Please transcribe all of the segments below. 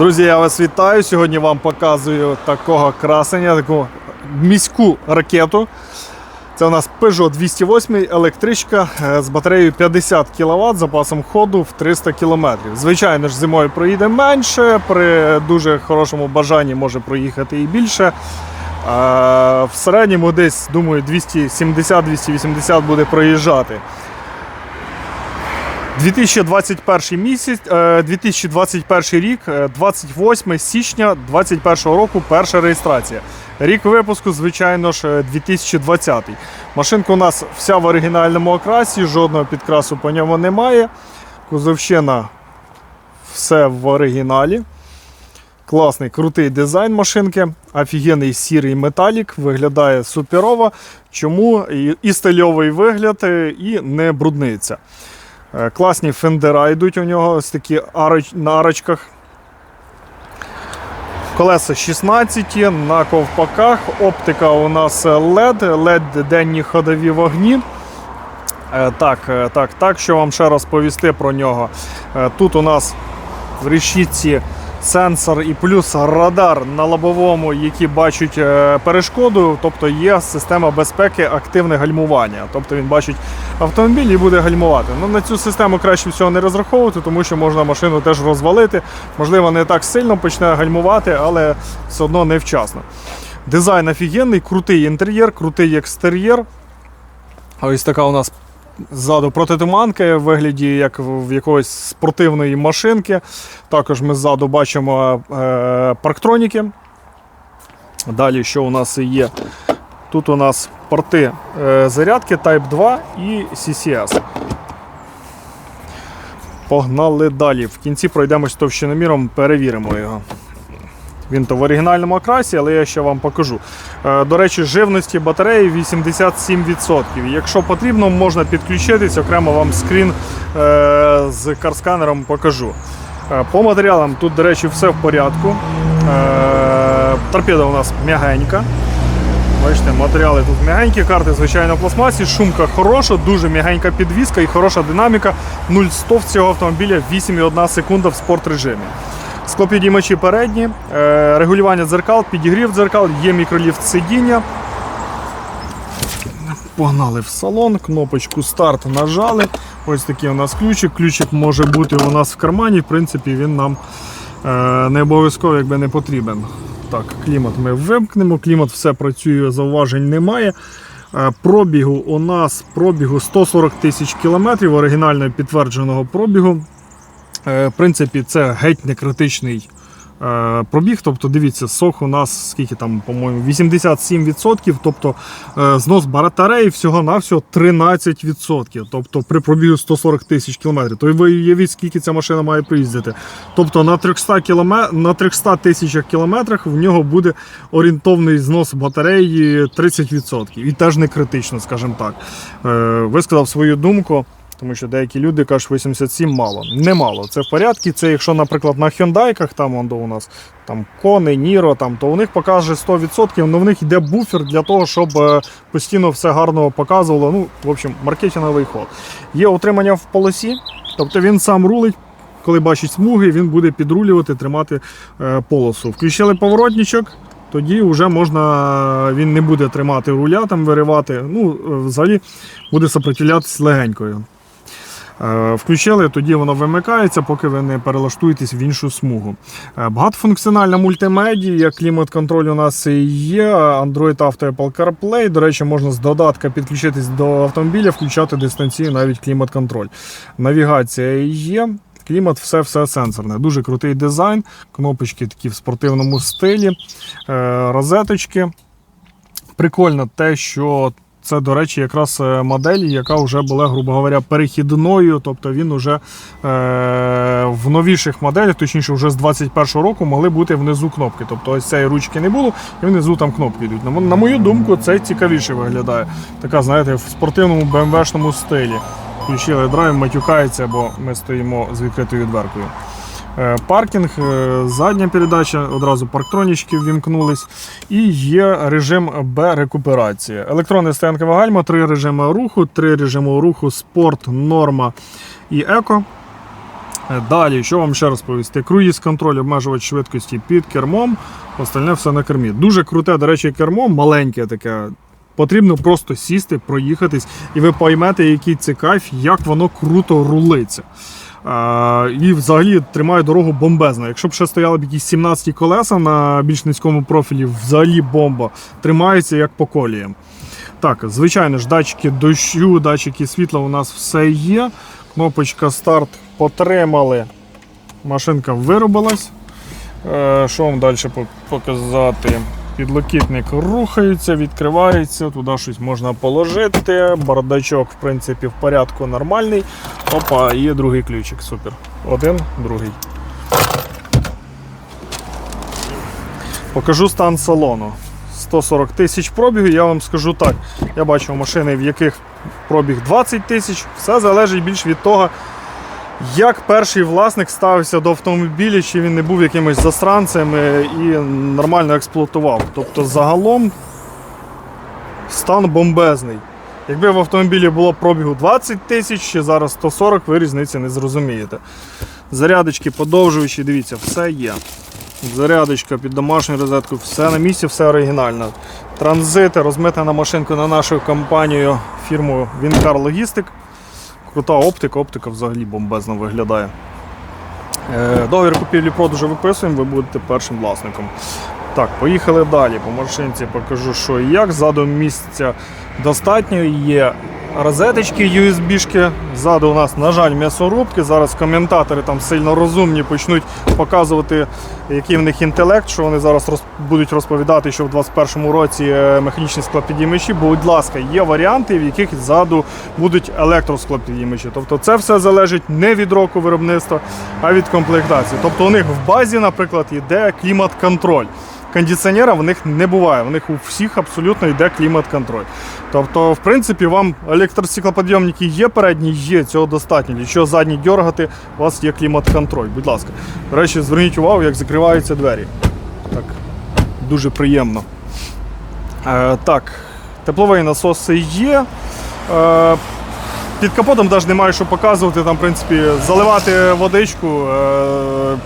Друзі, я вас вітаю. Сьогодні вам показую такого красення, таку міську ракету. Це у нас Peugeot 208 електричка е, з батареєю 50 кВт запасом ходу в 300 км. Звичайно ж, зимою проїде менше, при дуже хорошому бажанні може проїхати і більше. В середньому десь, думаю, 270-280 буде проїжджати. 2021 місяць, е, 2021 рік, е, 28 січня 2021 року, перша реєстрація. Рік випуску, звичайно ж, е, 2020. Машинка у нас вся в оригінальному окрасі, жодного підкрасу по ньому немає. Кузовщина все в оригіналі. Класний, крутий дизайн машинки, офігенний сірий металік, виглядає суперово. Чому і, стильовий вигляд, е, і не брудниться. Е, Класні фендера йдуть у нього, ось такі ароч, на арочках. Колеса 16 на ковпаках. Оптика у нас LED, LED денні ходові вогні. Е, Так, е, так, так, що вам ще розповісти про нього. Е, Тут у нас в решітці сенсор і плюс радар на лобовому, які бачать е, перешкоду, тобто є система безпеки активне гальмування. Тобто він бачить автомобіль і буде гальмувати. Ну, на цю систему краще всього не розраховувати, тому що можна машину теж розвалити. Можливо, не так сильно почне гальмувати, але все одно невчасно. Дизайн офігенний, крутий інтер'єр, крутий екстер'єр. Ось така у нас ззаду протитуманка в вигляді як в якоїсь спортивної машинки. Також ми ззаду бачимо е, парктроніки. Далі, що у нас є? Тут у нас порти е, зарядки Type 2 і CCS. Погнали далі. В кінці пройдемось товщиноміром, перевіримо його. Він то в оригінальному окрасі, але я ще вам покажу. Е, До речі, живності батареї 87%. Якщо потрібно, можна підключитись, окремо вам скрін е, з карсканером покажу. Е, По матеріалам тут, до речі, все в порядку. Торпеда у нас м'ягенька. Бачите, матеріали тут м'ягенькі, карти, звичайно, в пластмасі, шумка хороша, дуже м'ягенька підвіска і хороша динаміка. 0-100 в цього автомобіля 8,1 секунда в спорт режимі. Склопідіймачі передні, е, регулювання дзеркал, підігрів дзеркал, є мікроліфт сидіння. Погнали в салон, кнопочку старт нажали. Ось такий у нас ключик. Ключик може бути у нас в кармані. В принципі, він нам е, не обов'язково якби не потрібен. Так, клімат ми вимкнемо, клімат все працює, зауважень немає. Е, Пробігу у нас пробігу 140 тисяч кілометрів, оригінально підтвердженого пробігу. Е, В принципі, це геть не критичний е, пробіг. Тобто, дивіться, сох у нас скільки там, по-моєму, 87%, тобто е, знос батареї всього-навсього 13%. Тобто при пробігу 140 тисяч кілометрів. То ви уявіть, скільки ця машина має проїздити. Тобто на 300 кіломе... на 300 тисячах кілометрах в нього буде орієнтовний знос батареї 30%. І теж не критично, скажімо так. Висказав свою думку. Тому що деякі люди кажуть, 87 мало. Немало. Це в порядку. Це якщо, наприклад, на хендайках там он, у нас там кони, Ніро, там, то у них покаже 100%, але в них йде буфер для того, щоб е, постійно все гарно показувало. Ну, в общем, маркетинговий ход. Є утримання в полосі, тобто він сам рулить. Коли бачить смуги, він буде підрулювати, тримати е, полосу. Включили поворотничок, тоді вже можна, він не буде тримати руля, там виривати. Ну, е, взагалі буде сопротивлятися легенькою. Е, Включили, тоді воно вимикається, поки ви не перелаштуєтесь в іншу смугу. Е, Багатофункціональна мультимедія, клімат-контроль у нас є, Android Auto Apple CarPlay. До речі, можна з додатка підключитись до автомобіля, включати дистанційно навіть клімат-контроль. Навігація є. Клімат, все все сенсорне. Дуже крутий дизайн, кнопочки такі в спортивному стилі, е, розеточки. Прикольно те, що це, до речі, якраз е, модель, яка вже була, грубо говоря, перехідною. Тобто він вже е, в новіших моделях, точніше, вже з 21-го року могли бути внизу кнопки. Тобто ось цієї ручки не було, і внизу там кнопки йдуть. На, на мою думку, це цікавіше виглядає. Така, знаєте, в спортивному BMW-шному стилі. Включили драйв, матюкається, бо ми стоїмо з відкритою дверкою. Е, Паркінг, е, задня передача, одразу парктронічки ввімкнулись. І є режим Б рекуперація. Електронне стоянкове гальма, три режими руху, три режими руху спорт, норма і еко. Е, Далі, що вам ще розповісти? Круїз контроль, обмежувач швидкості під кермом, остальне все на кермі. Дуже круте, до речі, кермо, маленьке таке. Потрібно просто сісти, проїхатись, і ви поймете, який це кайф, як воно круто рулиться. І взагалі тримає дорогу бомбезно. Якщо б ще стояли б якісь 17 колеса на більш низькому профілі, взагалі бомба. Тримається як по коліям. Так, звичайно ж, датчики дощу, датчики світла у нас все є. Кнопочка старт потримали. Машинка виробилась. Е, Що вам далі показати? Підлокітник рухається, відкривається, туди щось можна положити. Бардачок, в принципі, в порядку нормальний. Опа, є другий ключик. Супер. Один, другий. Покажу стан салону. 140 тисяч пробігу, я вам скажу так. Я бачив машини, в яких пробіг 20 тисяч. Все залежить більш від того, як перший власник ставився до автомобіля, чи він не був якимось засранцем е, і нормально експлуатував. Тобто загалом стан бомбезний. Якби в автомобілі було пробігу 20 тисяч, ще зараз 140, ви різниці не зрозумієте. Зарядочки, подовжуючі, дивіться, все є. Зарядочка під домашню розетку, все на місці, все оригінально. Транзити розмитана машинка на нашу компанію фірму Вінкар Логістик. Крута оптика, оптика взагалі бомбезно виглядає. Е, Договір купівлі-продажу виписуємо, ви будете першим власником. Так, поїхали далі. По машинці покажу, що і як. Ззаду місця достатньо. Є розеточки USB-шки. Ззаду у нас, на жаль, м'ясорубки. Зараз коментатори там сильно розумні почнуть показувати, який в них інтелект, що вони зараз роз... будуть розповідати, що в 2021 році е, механічні склопідіймачі. Будь ласка, є варіанти, в яких ззаду будуть електросклопідіймачі. Тобто це все залежить не від року виробництва, а від комплектації. Тобто у них в базі, наприклад, йде клімат-контроль. Кондиціонера в них не буває, в них у всіх абсолютно йде клімат-контроль. Тобто, в принципі, вам електростеклоподйомники є передні, є, цього достатньо. Якщо задні дергати, у вас є клімат-контроль. Будь ласка. До речі, зверніть увагу, як закриваються двері. Так, дуже приємно. Е, так, тепловий насоси є. Е, під капотом навіть немає що показувати, там, в принципі, заливати водичку,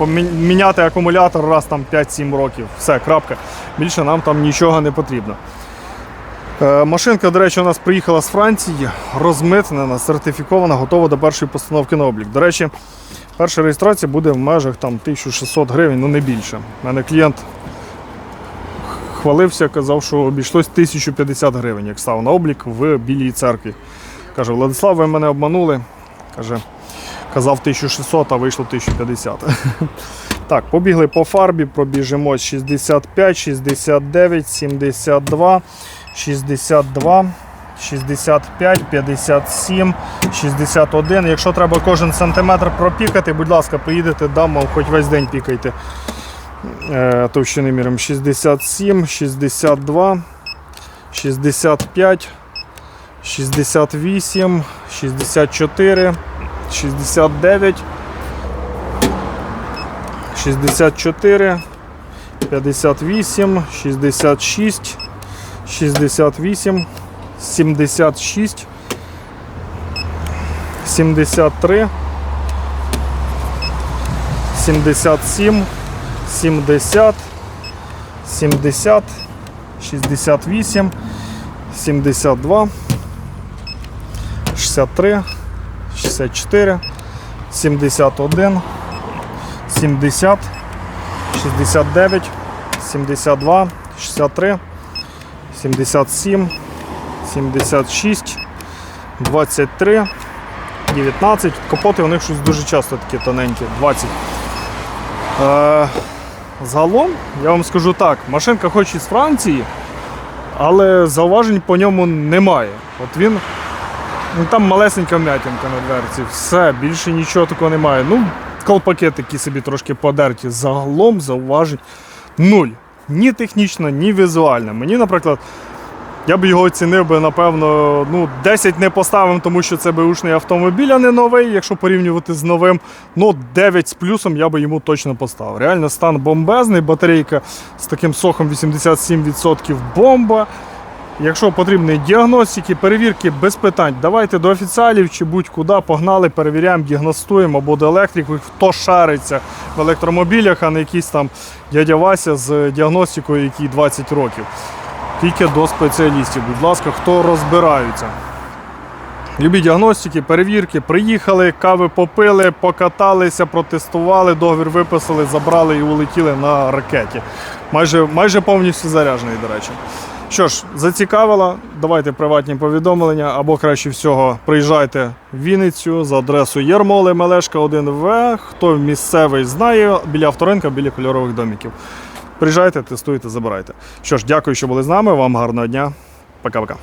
е, міняти акумулятор раз там 5-7 років. Все, крапка. Більше нам там нічого не потрібно. Е, Машинка, до речі, у нас приїхала з Франції, розмитнена, сертифікована, готова до першої постановки на облік. До речі, перша реєстрація буде в межах там, 1600 гривень, ну не більше. У мене клієнт хвалився, казав, що обійшлось 1050 гривень, як став на облік в Білій церкві. Каже, Владислав, ви мене обманули. Каже, казав 1600, а вийшло 1050. Так, побігли по фарбі, пробіжимо 65, 69, 72, 62, 65, 57, 61. Якщо треба кожен сантиметр пропікати, будь ласка, приїдете, дам, вам хоч весь день пікайте. Е, Товщини міром 67, 62, 65, 68, 64, 69, 64, 58, 66, 68, 76, 73, 77, 70, 70, 68, 72, 63, 64, 71, 70, 69, 72, 63, 77, 76, 23, 19. Капоти у них щось дуже часто такі тоненькі, 20. Е, загалом, я вам скажу так, машинка хоч із Франції, але зауважень по ньому немає. От він. Ну, там малесенька вмятинка на дверці. Все, більше нічого такого немає. Ну, колпаки такі собі трошки подерті. Загалом зауважень нуль. Ні технічно, ні візуально. Мені, наприклад, я б його оцінив би, напевно, ну, 10 не поставив, тому що це беушний автомобіль, а не новий. Якщо порівнювати з новим, ну 9 з плюсом я би йому точно поставив. Реально стан бомбезний, батарейка з таким сохом 87% бомба. Якщо потрібні діагностики, перевірки без питань, давайте до офіціалів чи будь-куди погнали, перевіряємо, діагностуємо або до електриків, хто шариться в електромобілях, а не якийсь там дядя Вася з діагностикою, який 20 років. Тільки до спеціалістів, будь ласка, хто розбираються. Любі діагностики, перевірки, приїхали, кави попили, покаталися, протестували, договір виписали, забрали і улетіли на ракеті. Майже, майже повністю заряджений, до речі. Що ж, зацікавило, давайте приватні повідомлення або краще всього приїжджайте в Вінницю за адресою Єрмоли Мелешка 1В. Хто місцевий знає, біля авторинка, біля кольорових домиків. Приїжджайте, тестуйте, забирайте. Що ж, дякую, що були з нами. Вам гарного дня. Пока-пока.